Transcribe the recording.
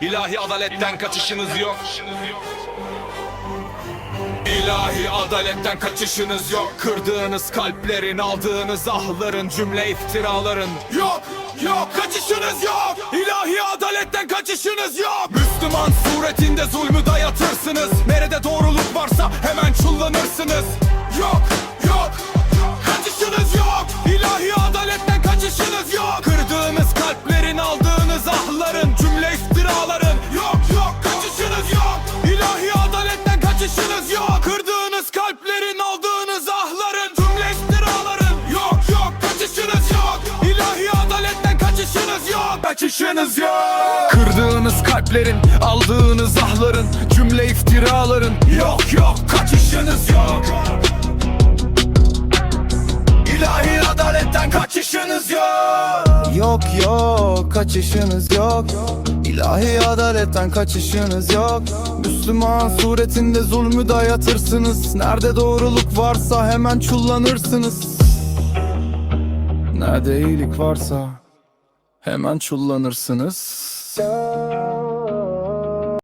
İlahi adaletten kaçışınız yok. İlahi adaletten kaçışınız yok. Kırdığınız kalplerin, aldığınız ahların Cümle iftiraların. Yok, yok kaçışınız yok. İlahi adaletten kaçışınız yok. Müslüman suretinde zulmü dayatırsınız. Nerede doğruluk varsa hemen çullanırsınız. Yok, kaçışınız yok. Kırdığınız kalplerin, aldığınız ahların Cümle iftiraların. Yok, yok kaçışınız yok. İlahi adaletten kaçışınız yok. Yok yok kaçışınız yok. İlahi adaletten kaçışınız yok. Müslüman suretinde zulmü dayatırsınız. Nerede doğruluk varsa hemen çullanırsınız. Nerede iyilik varsa hemen çullanırsınız